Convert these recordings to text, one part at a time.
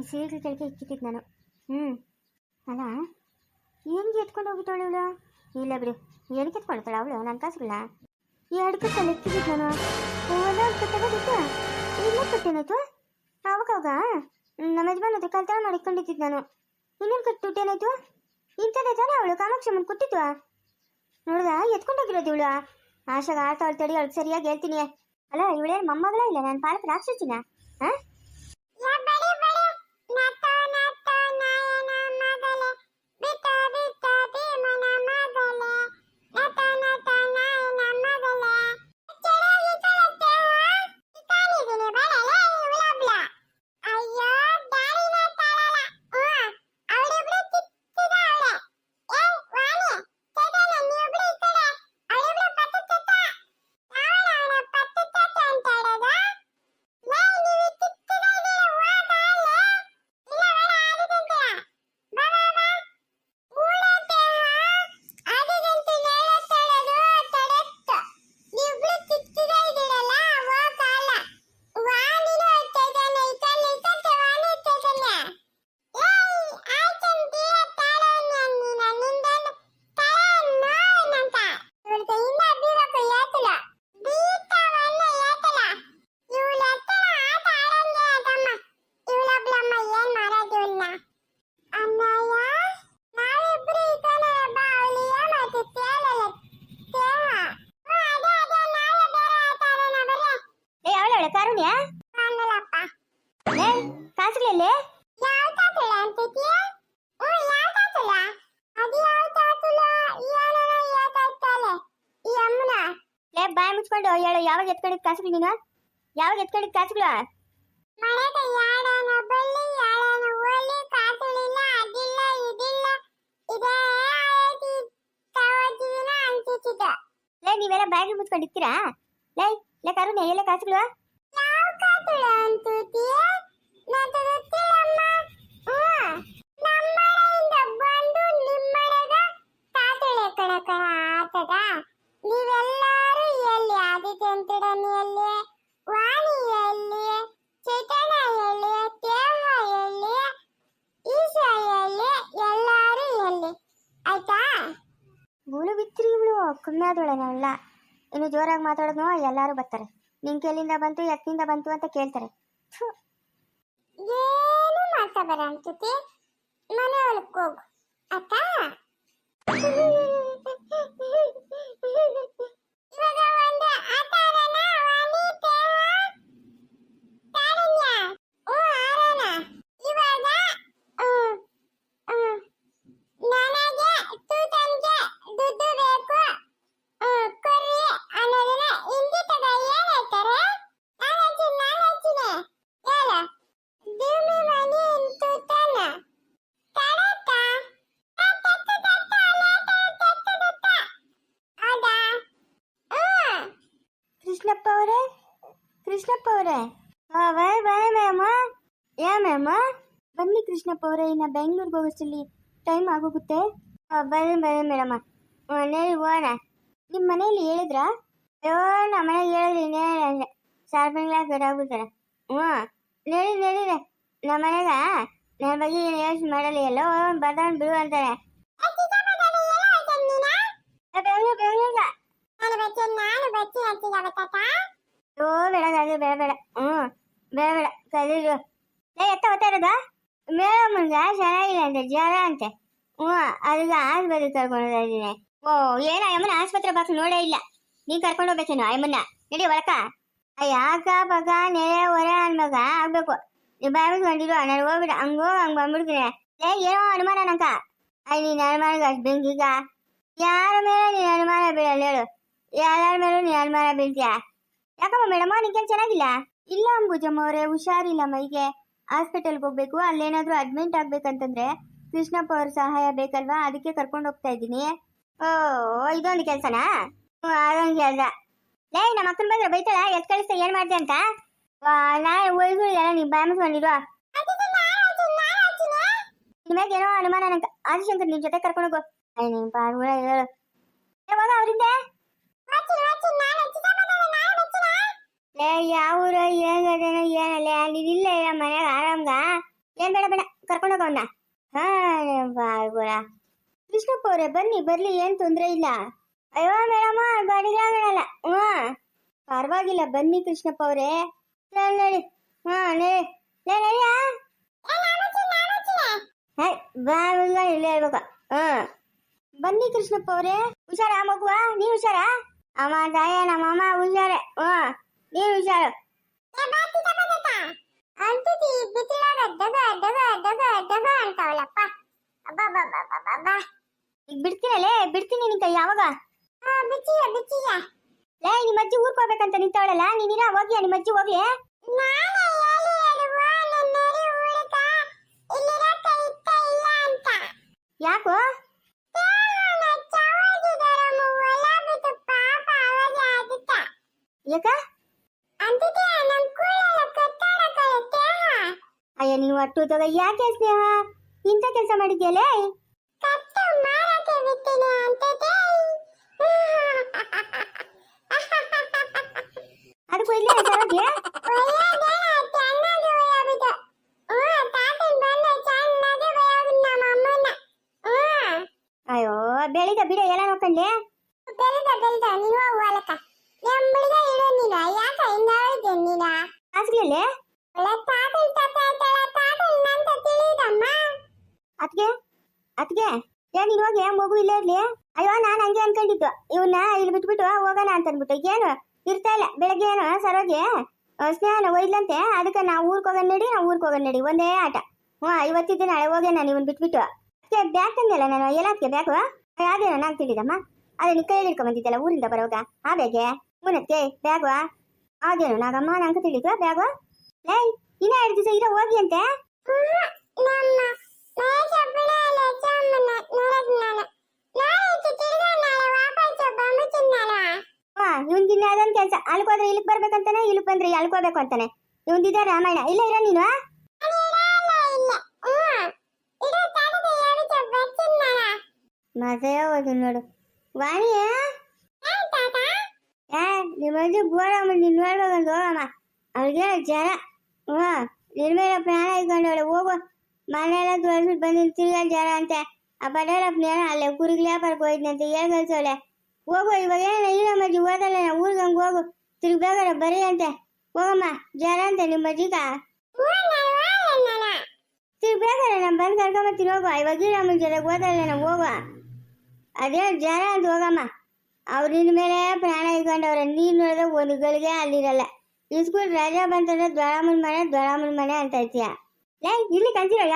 ಈ ಸೀರೆ ಕೆಳಗೆ ಇಕ್ಕಿಟ್ಟಿದ್ದು ನಾನು. ಹ್ಞೂ ಅಲ್ಲ, ಹೆಂಗೆ ಎತ್ಕೊಂಡು ಹೋಗಿದ್ದಾಳೆ ಇವಳು ಇಲ್ಲ ಬಿಡು ಏನಕ್ಕೆ ಎತ್ಕೊಳ್ತಾಳೆ ಅವಳು? ನನ್ನ ಕಾಸುಗಳನ್ನ ಎರಡು ಕಲ್ಲು ಎಕ್ಕಿದ್ದು ನಾನು. ಕಟ್ಟೇನಾಯ್ತು ಅವಾಗ ನಮ್ಮ ಯಜಮಾನ್ ಹತ್ರ ಕಲ್ತಾಣ ಮಾಡಿಕೊಂಡಿದ್ದು ನಾನು. ಇನ್ನೊಂದು ಕಟ್ಟು ದುಡ್ಡೇನಾಯ್ತು ಇಂಥದ್ದೇ ತಾನೇ ಅವಳು? ಕಾಮಾಕ್ಷಮ್ಮನ್ ಕೊಟ್ಟಿದ್ವಾ ನೋಡ್ದ ಎತ್ಕೊಂಡೋಗಿರೋದು ಇವಳು? ಆಶಾಗ ಆಟ ಆಡ್ತಾಡಿ ಅವಳು ಸರಿಯಾಗಿ ಹೇಳ್ತೀನಿ. ಅಲ್ಲ, ಇವಳೇನು ಮೊಮ್ಮಗಳೇ ಇಲ್ಲ? ನಾನು ಪಾಲಕ ರಾಕ್ಷಸಿನ? ಹಾಂ? ಬಾಯ್ ಮುಚ್ಕೊಂಡು ಹೇಳು ಯಾವಾಗ ಎತ್ಕೊಂಡಿದ್ ಕಾಸುಗಳು ನೀನು ಯಾವಾಗ ಎತ್ಕೊಂಡಿದ್ ಕಾಸುಗಳು ಲೇ ನೀವೆಲ್ಲ ಬ್ಯಾಗ್ ಮುಚ್ಕೊಂಡಿರ್ತೀರಾ ಲೇ ಲೇ ಕಾರುಣ್ಯ ಎಲ್ಲ ಕಾಸುಗಳು ನೀವೆಲ್ಲರೂ ನಾವೆಲ್ಲ ಇನ್ನು ಜೋರಾಗಿ ಮಾತಾಡೋದು ಎಲ್ಲರೂ ಬರ್ತಾರೆ. ನಿಂಗೆ ಎಲ್ಲಿಂದ ಬಂತು, ಎತ್ತಿಂದ ಬಂತು ಅಂತ ಕೇಳ್ತಾರೆ. ಏನು ಬರ ಅನ್ಸುತ್ತೆ. ಮನೆ ಒಳಗೆ ಹೋಗು ಅಕ್ಕ ಇವಾಗ ಕೃಷ್ಣಪ್ಪ ಅವರೇ ಕೃಷ್ಣಪ್ಪ ಅವರೇ ಬಾಯ್ ಬಾಯ್ ಮೇಡಮ್ಮ ಯಾ ಮ್ಯಾಮ? ಬನ್ನಿ ಕೃಷ್ಣಪ್ಪ ಅವರೇ ಇನ್ನು ಬೆಂಗ್ಳೂರಿಗೆ ಹೋಗೋಷ್ಟಲ್ಲಿ ಟೈಮ್ ಆಗೋಗುತ್ತೆ. ಆ, ಬನ್ನಿ ಬನ್ನಿ ಮೇಡಮ್ಮ ಮನೇಲಿ ಹೋಣ ನಿಮ್ಮ ಮನೇಲಿ ಹೇಳಿದ್ರಾ? ಅಯ್ಯೋ ನಮ್ಮ ಮನೆಗೆ ಹೇಳಿದ್ರಿ ಇನ್ನೇನು ಸಾರ್ ಸಾರ್ಪಂಗ್ಲ ಗಡಾಗ್ಬಿಡ್ತಾರೆ ಹ್ಞೂ. ನಡಿ ನಡೀರಿ ನಮ್ಮ ಮನೆಗ ನನ್ನ ಬಗ್ಗೆ ಏನು ಯೋಚನೆ ಮಾಡಲ್ಲ ಎಲ್ಲೋ? ಬರ್ದಾನ್ ಬಿಡು ಅಂತಾರೆ ಏ, ಬೆಂಗ್ಳೂರು ಬೆಂಗಳೂರಿಗೆ ನಾನು ಬಚ್ಚಿ ನಾನು ಬಚ್ಚಿ ಹಚ್ಚಿದ ಬತ್ತಾತ ಓ ಬೇಡ ಕಲಿ ಬೇಡ ಬೇಡ ಹ್ಞೂ ಬೇಡ ಏ, ಎತ್ತ ಓದ್ತಾ ಇರೋದಾ? ಮೇಡಮ್ಮನ್ಗ ಚೆನ್ನಾಗಿಲ್ಲ ಅಂತೆ ಜ್ವರ ಅಂತೆ. ಹ್ಞೂ ಅದಕ್ಕೆ ಆಸ್ಪತ್ರೆ ಕರ್ಕೊಂಡು ಇದ್ದೀನಿ ಓ, ಏನ ಅಮ್ಮನ ಆಸ್ಪತ್ರೆ ಬಾಕ್ಸ್ ನೋಡೇ ಇಲ್ಲ. ನೀನು ಕರ್ಕೊಂಡು ಹೋಗ್ಬೇಕೇನು ಅಮ್ಮನ್ನ. ನಡಿ ಒಳಕ. ಅಕ್ಕ ಪಕ್ಕ ನೆರೆ, ಹೊರೆ ಅನ್ಮಗ ಆಗ್ಬೇಕು. ನೀವು ಬಾಯ್ ಬಂದಿರು ನಾನು ಹೋಗ್ಬಿಡ. ಹಂಗೋ, ಹೋಗ್ ಬಂದ್ಬಿಡ್ತೀನಿ. ಏ, ಏನೋ ಅನುಮಾನ ನಂಕ ಅಯ್ಯ ನೀನು ಅನುಮಾನಗ ಅಷ್ಟು ಬೆಂಕಿಗ. ಯಾರ ಮೇಲೆ ನೀನ್ ಅನುಮಾನ ಬೀಳಲ್ಲ ಹೇಳು. ಯಾರ ಮೇಲೂ ನೀನ್ ಅನುಮಾನ ಬೀಳ್ತೀಯಾ? ಯಾಕಮ್ಮ ಮೇಡಮ್ ನಿಂಗೆ ಚೆನ್ನಾಗಿಲ್ಲ? ಇಲ್ಲ ಅಂಬುಜಮ್ಮ ಅವರೇ ಹುಷಾರಿಲ್ಲ ಮೈಗೆ. ಹಾಸ್ಪಿಟಲ್ಗೆ ಹೋಗ್ಬೇಕು ಅಲ್ಲೇನಾದ್ರೂ ಅಡ್ಮಿಂಟ್ ಆಗ್ಬೇಕಂತಂದ್ರೆ ಕೃಷ್ಣಪ್ಪ ಅವ್ರ ಸಹಾಯ ಬೇಕಲ್ವಾ? ಅದಕ್ಕೆ ಕರ್ಕೊಂಡು ಹೋಗ್ತಾ ಇದ್ದೀನಿ. ಓ ಇದೊಂದು ಕೆಲಸನಾ? ಅದೊಂದು ಕೆಲಸ. ಲೇ ನಮ್ಮ ಅಕ್ಕನ ಬಂದ್ರೆ ಬೈತಾಳ ಎತ್ ಕಳಿಸ್ತಾ ಏನ್ ಮಾಡ್ದೆ ಅಂತ? ವಾ, ನಾಳೆ ನೀ ಮುಚ್ಕೊಂಡಿರುವ ನಿಮಗೆ ಏನೋ ಅನುಮಾನ ನಂಗೆ ಆದಿಶಂಕರ್ ನಿಮ್ ಜೊತೆ ಕರ್ಕೊಂಡು ಹೋಗು. ನೀನ್ ಹೇಳು. ಅವರಿಂದ? ಲೇ ಯಾವ ಊರ? ಏನ್ ಗದೇನೋ ಏನಲ್ಲ ನೀನಿಲ್ಲ ಇಲ್ಲ ಆರಾಮ್ಗ? ಏ ಏನ್ ಬೇಡ ಬೇಡ. ಕರ್ಕೊಂಡು ಹೋಗವನ್ನ ಹಾ ಬಾಯ್ಗೋಳ ಕೃಷ್ಣಪ್ಪ ಅವ್ರೆ, ಬನ್ನಿ, ಬರ್ಲಿ, ಏನ್ ತೊಂದ್ರೆ ಇಲ್ಲ. ಅಯ್ಯೋ, ಮೇಡಮ್ಮ ಗಾಡಿಗಳಾಗಲ್ಲ ಹ್ಞೂ. ಪರವಾಗಿಲ್ಲ, ಬನ್ನಿ ಕೃಷ್ಣಪ್ಪ ಅವ್ರೆ. ನೋಡಿ ಹಾ ನಡಿ ನಡಿಯಾ ಬಾ ಇಲ್ಲೇ ಇರ್ಬೇಕು. ಹಾ ಬನ್ನಿ ಕೃಷ್ಣಪ್ಪ ಅವ್ರೆ. ಹುಷಾರ, ಮಗುವ? ನೀ ಹುಷಾರಾ? ಅಮ್ಮ, ತಾಯ, ನಮ್ಮಮ್ಮ ಹುಷಾರೆ. ಹ್ಞೂ. ನೀನು ಹುಷಾರು. ಅಂತತಿ ಬಿಸಿಲಾಗ ಡಗ ಡಗ ಡಗ ಡಗ ಅಂತಾವಲ್ಲಪ್ಪ ಅಬ್ಬಬ್ಬಬ್ಬಬ್ಬಬ್ಬ ಈಗ ಬಿಡ್ತೀನಿ ಕೈ ಯಾವಾಗ? ಆ ಬಿಚ್ಚಿಯ ಬಿಚ್ಚಿಯ ಲೇ ನಿಮ್ಮ ಅಜ್ಜಿ ಊರ್ಗ್ ಹೋಗ್ಬೇಕಂತ ನಿಂತವಳಲ್ಲ? ನೀನಿರ ಹೋಗಿ ನಿಮ್ಮ ಅಜ್ಜಿ ಹೋಗ್ಲಿ ನಾನೇ ಹೇಳಿ ಹೇಳುವ ನನ್ನರಿ ಉಳಿಕ ಇಲ್ಲಿರಕ್ಕ ಇತ್ತ ಇಲ್ಲ ಅಂತ. ಯಾಕೋ? ಯಾಕ? ಅಯ್ಯ ನೀವು ಅಟ್ಟು ತಗ ಯಾಕೆ ಸ್ನೇಹ? ಇಂಥ ಕೆಲಸ ಮಾಡಿದ್ಯಲೇ? ಕತ್ತು ಮಾರಕ್ಕೆ ಬಿಟ್ಟಿನಿ ಅಂತಿದೆ ಅದಕ್ಕೂ ಇಲ್ಲೇ ಸರೋದ್ಯ ಒಳ್ಳೆದೇನ ಚೆನ್ನಾಗಿ ಒಯ್ಯಬಿಟ್ಟು ಹ್ಞೂ ತಾತನ್ ಬಂದ ಚೆನ್ನಾಗಿ ಒಯ್ಯಬಿಟ್ಟು ನಮ್ಮ ಅಮ್ಮನ್ನ ಹ್ಞೂ ಅಯ್ಯೋ ಬೆಳಿಗ್ಗೆ ಬಿಡ, ಎಲ್ಲ ನೋಡ್ಕೊಂಡೆ? ಬೆಲ್ದ ಬೆಲ್ದ ನೀವು ಹೋಲಕ ಎಂಬಳಿಗ ಇಡು ನೀನು ಯಾಕ ಹಿಂಗ ಹೇಳಿದ್ದೆ ನೀನ ಹಾಸ್ಗಿಲ್ಲೇ ಒಳ್ಳೆ ತಾತನ್ ತಾತ ಆಯ್ತಳ ತಾತನ್ ನಂತ ತಿಳಿದಮ್ಮ ಅತ್ಗೆ ಅತ್ಗೆ ಏ ಇವಾಗ ಹೋಗಿ ಮಗು ಇಲ್ಲೇ ಇರ್ಲಿ? ಅಯ್ಯೋ ನಾನು ಹಂಗೆ ಅನ್ಕೊಂಡಿದ್ದು. ಇವನ್ನ ಇಲ್ಲಿ ಬಿಟ್ಬಿಟ್ಟು ಹೋಗೋಣ ಅಂತ ಅಂದ್ಬಿಟ್ಟು ಏನು? ಇರ್ತಾ ಇಲ್ಲ. ಬೆಳಗ್ಗೆ ಏನು? ಸರೋಗಿ ಆ, ಸ್ನೇಹನ ಒಯ್ಲಂತೆ ಅದಕ್ಕೆ ನಾವು ಊರ್ಗ್ ಹೋಗೋಣ ನಡಿ ನಾವು ಊರ್ಗೆ ಹೋಗೋಣ ನಡಿ. ಒಂದೇ ಆಟ. ಹ್ಞೂ ಇವತ್ತಿದ್ದೆ ನಾಳೆ ಹೋಗೇ ನಾನು ಇವನ್ ಬಿಟ್ಬಿಟ್ಟು. ಅದಕ್ಕೆ ಬ್ಯಾಗ್ ನಾನು? ಎಲ್ಲದಕ್ಕೆ ಬ್ಯಾಗು? ಅದೇನೋ ನಾನು ತಿಳಿದಮ್ಮ ಅದೇ ನೀ ಕೈಯಲ್ಲಿ ಹಿಡ್ಕೊ ಬಂದಿದ್ದಲ್ಲ ಊರಿಂದ ಬರೋವಾಗ? ಆ ಬ್ಯಾಗೆ? ಮುನಕ್ಕೆ ಬ್ಯಾಗು? ಅದೇನು ನಾಗಮ್ಮ ನಂಗೆ ತಿಳಿದ್ವಾ ಬ್ಯಾಗು? ಲೈ ಇನ್ನ ಎರಡು ದಿವಸ ಇರೋ ಹೋಗಿ ಅಂತೆ? ಇವ್ನ್ಗಿನ್ನ ಅದೊಂದ್ ಕೆಲ್ಸ ಅಲ್ಕ್ ಹೋದ್ರೆ ಇಲ್ಲಿಗ್ ಬರ್ಬೇಕಂತಾನೆ ಇಲ್ಲಿಗ್ ಬಂದ್ರೆ ಅಲ್ಕ್ ಹೋಗ್ಬೇಕು ಅಂತಾನೆ ಇವಂದಿದ್ದ ರಾಮಾಯಣ ಇಲ್ಲ ಇರೋ ನೀನು ಅಲ್ಲಿರಲ್ಲ ಇಲ್ಲ ಹ್ಞೂ ಇಡು ತಾತದ ಹೇಳಿದ ಬರ್ತೀನಿ ನಾನು ಮಜಾ ಹೋದು ನೋಡು ವಾಣಿ ಏನ್ ತಾತ ಏ ನಿಮ್ಮ ಅಜ್ಜಿ ಗೋರಮ್ಮ ನೀನ್ ನೋಡ್ಬೇಕಂತ ಹೋಗಮ್ಮ ಅವಳಿಗೆ ಜನ ಹ್ಞೂ ನಿನ್ ಮೇಲೆ ಪ್ರಾಣ ಇಟ್ಕೊಂಡವಳೆ ಹೋಗು ಮನೆಯೆಲ್ಲ ತೋರಿಸ್ಬಿಟ್ಟು ಬಂದಿನ ತಿರ್ಗಾ ಜನ ಅಂತೆ ಆ ಪಟೇಲಪ್ಪನ ಏನೋ ಅಲ್ಲೇ ಕುರಿಗ್ ಲೇಪರ್ಗೆ ಹೋಯ್ತಂತೆ ಏನ್ ಕಳ್ಸೋಳೆ ಹೋಗು ಇವಾಗ ಏನ ಇರಮ್ಮ ಅಜ್ಜಿ ಓದಲ್ಲ ಊರಿಗೆ ಹಂಗೆ ತಿರುಗಿ ಬೇಕಾರೆ ಬರೀ ಅಂತೆ ಹೋಗಮ್ಮ ಜನ ಅಂತೆ ನಿಮ್ಮ ಅಜ್ಜಿಗ ತಿರ್ಗಿ ಬೇಕಾರೆ ನಾನು ಬಂದು ಕರ್ಕೊಂಬತ್ತೀನಿ ಹೋಗು ಇವಾಗ ಇರಮ್ಮ ಜೊತೆಗೆ ಓದಲ್ಲ ನಾವು ಅದೇ ಜಾರ ಅಂತ ಹೋಗಮ್ಮ ಅವ್ರ ನಿನ್ನ ಮೇಲೆ ಪ್ರಾಣ ಇಟ್ಕೊಂಡವ್ರೆ ನೀರು ನೋಡಿದ್ರೆ ಒಂದು ಗಳಿಗೆ ಅಲ್ಲಿರಲ್ಲ ಈ ಸ್ಕೂಲ್ ರಜಾ ಬಂತಂದ್ರೆ ಮನೆ ದೊಡ್ಡಮ್ಮನ ಮನೆ ಅಂತ ಇರ್ತೀಯ ಲೇ ಇಲ್ಲಿ ಕಂತಿರೋ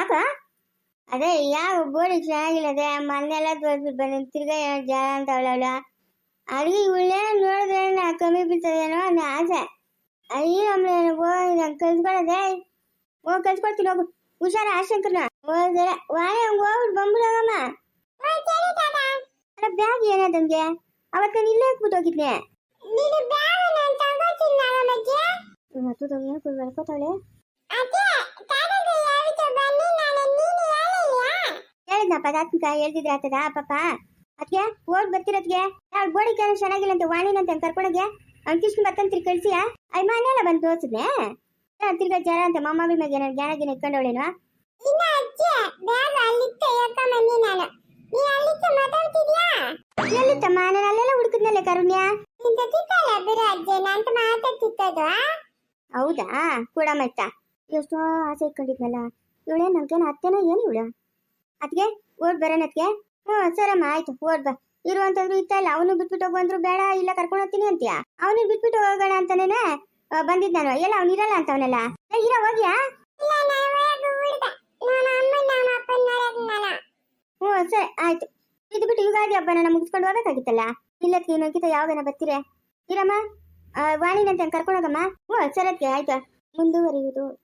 ಅದೇ ಯಾವ ಬೋರಿ ಚೆನ್ನಾಗಿಲ್ಲದೆ ಮನೆಲ್ಲ ತೋರಿಸಿ ಬಂದ ತಿರ್ಗಾ ಏನೋ ಜನ ಅಂತ ಅವಳವಳ ಅದಕ್ಕೆ ಇವಳೇ ನೋಡಿದ್ರೆ ನಾ ಕಮ್ಮಿ ಬೀಳ್ತದೇನೋ ಅನ್ನೋ ಆಸೆ. ಅಯ್ಯೋ ಅಮ್ಮ ಹೋಗಿ ನಂಗೆ ಕಲ್ಸ್ಕೊಳದೆ. ಹೋಗಿ ಕಲ್ಸ್ಕೊಡ್ತೀನಿ ಹೋಗು. ಹುಷಾರ ಆಶಂಕರ್ನ ಹೋದ್ರೆ ವಾಯ ಹಂಗೆ ಹೋಗ್ಬಿಟ್ಟು ಬಂದ್ಬಿಡೋಗಮ್ಮ ಅಲ್ಲ ಬ್ಯಾಗ್ ಏನಾದಂಗೆ ಅವತ್ತು ನಾನು ಇಲ್ಲೇ ಹಾಕ್ಬಿಟ್ಟು ಹೋಗಿದ್ನೆ. ಮತ್ತೆ ಏನು ಅದೇ ತಾತದ ಹೇಳಿದ ಬನ್ನಿ ನಾನು ನೀನು ಹೇಳಿಲ್ಲ ಹೇಳಿದ್ನಪ್ಪ ತಾತ್ಮಿಕ ಹೇಳ್ತಿದ್ರೆ ಆತದ ಪಾಪ. ಅದ್ಗೆ ಓಡ್ ಬರ್ತಿರೋದ್ಗೆ ಯಾರು ಗೋಡಿ ಕೇಳೋ ಚೆನ್ನಾಗಿಲ್ಲ ಅಂತ ವಾಣಿನಂತ ಕರ್ಕೊಂಡೋಗೆ ಅವ್ನು ಕೃಷ್ಣ ಬರ್ತಂತ್ರಿ ಕಳ್ಸಿಯ? ಅಯ್ಯ ಮನೆಯಲ್ಲ ಬಂದು ತೋರ್ಸಿದ್ನೆ? ತಿರ್ಗಾ ಜರ ಅಂತ ಮಾಮ ಮ್ಯಾಗ ಏನಾರು ಜ್ಞಾನ ಗಿನ ಇಟ್ಕೊಂಡವಳೇನು? ಇನ್ನ ಅಜ್ಜಿ ಬ್ಯಾಗ್ ಯಾಕ ಎಳ್ಕೊಂಬಂದಿ ನಾನು. ನೀ ಅಲ್ಲಿತ್ತು ಮಾತಾಡ್ತಿದ್ಯಾ? ಎಲ್ಲಿತ್ತಮ್ಮ? ನಾನು ಅಲ್ಲೆಲ್ಲ ಹುಡುಕಿದ್ನಲ್ಲ ಕರುಣ್ಯ? ನಿಂತ ತಿಕ್ಕಲ್ಲ ಬಿಡು ಅಜ್ಜಿ ನಂತ ಮಾತಾಡ್ತಿತ್ತದು ಹೌದಾ? ಕೂಡ ಮತ್ತ ಎಷ್ಟೋ ಆಸೆ ಇಟ್ಕೊಂಡಿದ್ನಲ್ಲ. ಇವಳೇ ನನ್ಗೇನು ಅತ್ತೇನ ಏನು ಇವಳು? ಅದಕ್ಕೆ ಓಡ್ ಬರೋಣ ಅದಕ್ಕೆ ಹ್ಞೂ ಸರಮ್ಮ, ಆಯ್ತು, ಓಡ್ ಬಾ. ಇತ್ತ ಇತ್ತಲ್ಲ, ಅವನು ಬಿಟ್ಬಿಟ್ಟು ಹೋಗಂದ್ರು ಬೇಡ, ಇಲ್ಲ ಕರ್ಕೊಂಡು ಹೋಗ್ತೀನಿ ಅಂತೀಯ? ಅವನು ಬಿಟ್ಬಿಟ್ಟು ಹೋಗೋಣ ಅಂತಾನೇನೆ? ಬಂದಿದ್ದ ಬಂದಿದ್ ನಾನು. ಎಲ್ಲ, ಅವ್ನು ಇರಲ್ಲ ಅಂತವನೆಲ್ಲ ಇರ, ಹೋಗ್ಯಾ? ಇಲ್ಲ ಹ್ಞೂ, ಸರಿ, ಆಯ್ತು. ಇದು ಬಿಟ್ಟು ಯುಗಾದಿ ಹಬ್ಬನ ಮುಗಿಸ್ಕೊಂಡು ಹೋಗ್ಬೇಕಾಗಿತ್ತಲ್ಲ? ಇಲ್ಲ ಇನ್ನೊಂದ್ಕಿತ ಯಾವಾಗನ ಬರ್ತೀರಿ? ಇರಮ್ಮ ವಾಣಿನಂತ ಕರ್ಕೊಂಡು ಹೋಗಮ್ಮ? ಹ್ಞೂ ಸರಕ್ಕೆ ಆಯ್ತಾ. ಮುಂದುವರಿಯುವುದು.